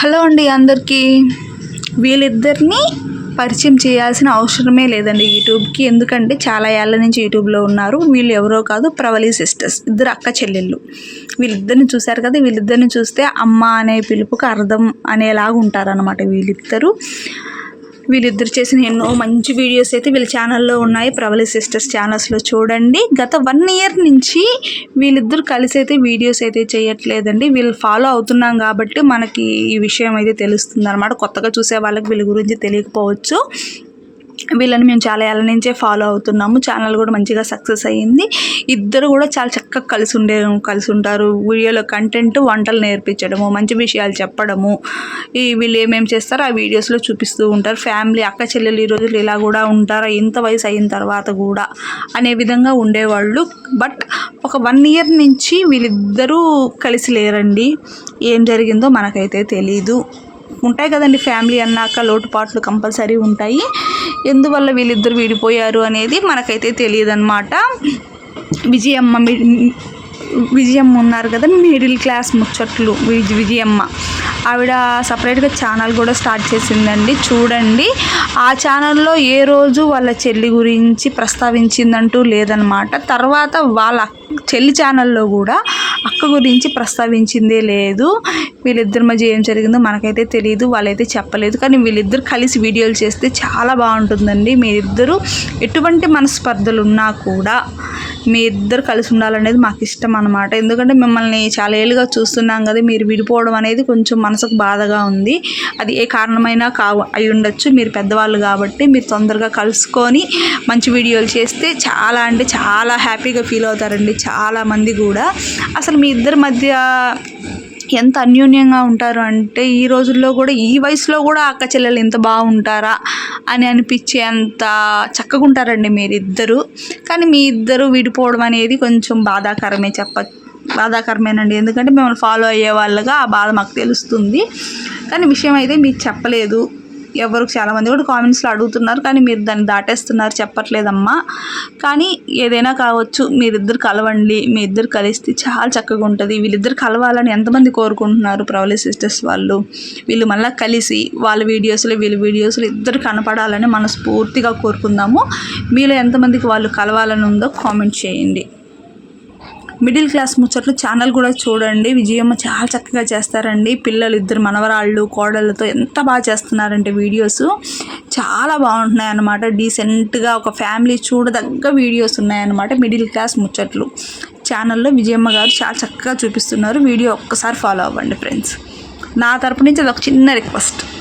Hello అండి అందరికీ. వీళ్ళిద్దరిని పరిచయం చేయాల్సిన అవసరమే లేదండి యూట్యూబ్కి. ఎందుకంటే చాలా ఏళ్ళ నుంచి యూట్యూబ్లో ఉన్నారు. వీళ్ళు ఎవరో కాదు ప్రవళి సిస్టర్స్. ఇద్దరు అక్క చెల్లెళ్ళు. వీళ్ళిద్దరిని చూశారు కదా వీళ్ళిద్దరిని చూస్తే అమ్మ అనే పిలుపుకు అర్థం అనేలాగా ఉంటారనమాట వీళ్ళిద్దరూ. వీళ్ళిద్దరు చేసిన ఎన్నో మంచి వీడియోస్ అయితే వీళ్ళ ఛానల్లో ఉన్నాయి. ప్రవళి సిస్టర్స్ ఛానల్స్లో చూడండి. గత వన్ ఇయర్ నుంచి వీళ్ళిద్దరు కలిసి అయితే వీడియోస్ అయితే చేయట్లేదండి. వీళ్ళు ఫాలో అవుతున్నాం కాబట్టి మనకి ఈ విషయం అయితే తెలుస్తుంది అనమాట కొత్తగా చూసే వాళ్ళకి వీళ్ళ గురించి తెలియకపోవచ్చు. వీళ్ళని మేము చాలా ఏళ్ళ నుంచే ఫాలో అవుతున్నాము. ఛానల్ కూడా మంచిగా సక్సెస్ అయ్యింది. ఇద్దరు కూడా చాలా చక్కగా కలిసి ఉండే కలిసి ఉంటారు. వీడియోలో కంటెంట్ వంటలు నేర్పించడము మంచి విషయాలు చెప్పడము. ఈ వీళ్ళు ఏమేమి చేస్తారో ఆ వీడియోస్లో చూపిస్తూ ఉంటారు. ఫ్యామిలీ అక్క చెల్లెలు ఈ రోజులు ఇలా కూడా ఉంటారా? ఇంత వయసు అయిన తర్వాత కూడా అనే విధంగా ఉండేవాళ్ళు. బట్ ఒక వన్ ఇయర్ నుంచి వీళ్ళిద్దరూ కలిసి లేరండి. ఏం జరిగిందో మనకైతే తెలీదు. ఉంటాయి కదండి ఫ్యామిలీ అన్నాక లోటుపాట్లు కంపల్సరీ ఉంటాయి. ఎందువల్ల వీళ్ళిద్దరు విడిపోయారు అనేది మనకైతే తెలియదన్నమాట. విజయమ్మ విజయమ్మ ఉన్నారు కదా మిడిల్ క్లాస్ ముచ్చట్లు విజ విజయమ్మ. ఆవిడ సపరేట్గా ఛానల్ కూడా స్టార్ట్ చేసిందండి. చూడండి ఆ ఛానల్లో ఏ రోజు వాళ్ళ చెల్లి గురించి ప్రస్తావించిందంటూ లేదనమాట తర్వాత వాళ్ళ చెల్లి ఛానల్లో కూడా అక్క గురించి ప్రస్తావించిందే లేదు. వీళ్ళిద్దరి మధ్య ఏం జరిగిందో మనకైతే తెలియదు వాళ్ళైతే చెప్పలేదు. కానీ వీళ్ళిద్దరు కలిసి వీడియోలు చేస్తే చాలా బాగుంటుందండి. మీరిద్దరూ ఎటువంటి మనస్పర్ధలు ఉన్నా కూడా మీ ఇద్దరు కలిసి ఉండాలనేది మాకు ఇష్టం అనమాట ఎందుకంటే మిమ్మల్ని చాలా ఏళ్ళుగా చూస్తున్నాం కదా మీరు విడిపోవడం అనేది కొంచెం మనసుకు బాధగా ఉంది. అది ఏ కారణమైనా కావు అయి ఉండొచ్చు. మీరు పెద్దవాళ్ళు కాబట్టి మీరు తొందరగా కలుసుకొని మంచి వీడియోలు చేస్తే చాలా అంటే చాలా హ్యాపీగా ఫీల్ అవుతారండి చాలా మంది కూడా. అసలు మీ ఇద్దరి మధ్య ఎంత అన్యోన్యంగా ఉంటారు అంటే ఈ రోజుల్లో కూడా ఈ వయసులో కూడా అక్క చెల్లెలు ఎంత బాగుంటారా అని అనిపించే అంత చక్కగా ఉంటారండి మీరిద్దరు. కానీ మీ ఇద్దరు విడిపోవడం అనేది కొంచెం బాధాకరమే చెప్ప బాధాకరమేనండి. ఎందుకంటే మిమ్మల్ని ఫాలో అయ్యే వాళ్ళగా ఆ బాధ మాకు తెలుస్తుంది. కానీ విషయం అయితే మీకు చెప్పలేదు. ఎవరు చాలామంది కూడా కామెంట్స్లో అడుగుతున్నారు కానీ మీరు దాన్ని దాటేస్తున్నారు చెప్పట్లేదమ్మా. కానీ ఏదైనా కావచ్చు మీరిద్దరు కలవండి మీ ఇద్దరు కలిస్తే చాలా చక్కగా ఉంటుంది. వీళ్ళిద్దరు కలవాలని ఎంతమంది కోరుకుంటున్నారు ప్రవళి సిస్టర్స్ వాళ్ళు? వీళ్ళు మళ్ళీ కలిసి వాళ్ళ వీడియోస్లో వీళ్ళ వీడియోస్లో ఇద్దరు కనపడాలని మనస్ఫూర్తిగా కోరుకుందాము. మీలో ఎంతమందికి వాళ్ళు కలవాలని ఉందో కామెంట్ చేయండి. మిడిల్ క్లాస్ ముచ్చట్లు ఛానల్ కూడా చూడండి. విజయమ్మ చాలా చక్కగా చేస్తారండి. పిల్లలు ఇద్దరు మనవరాళ్ళు కోడళ్ళతో ఎంత బాగా చేస్తున్నారంటే వీడియోస్. చాలా బాగుంటున్నాయి అన్నమాట డీసెంట్గా ఒక ఫ్యామిలీ చూడదగ్గ వీడియోస్ ఉన్నాయన్నమాట మిడిల్ క్లాస్ ముచ్చట్లు. ఛానల్లో విజయమ్మ గారు చాలా చక్కగా చూపిస్తున్నారు. వీడియో ఒక్కసారి ఫాలో అవ్వండి ఫ్రెండ్స్. నా తరపు నుంచి అది ఒక చిన్న రిక్వెస్ట్.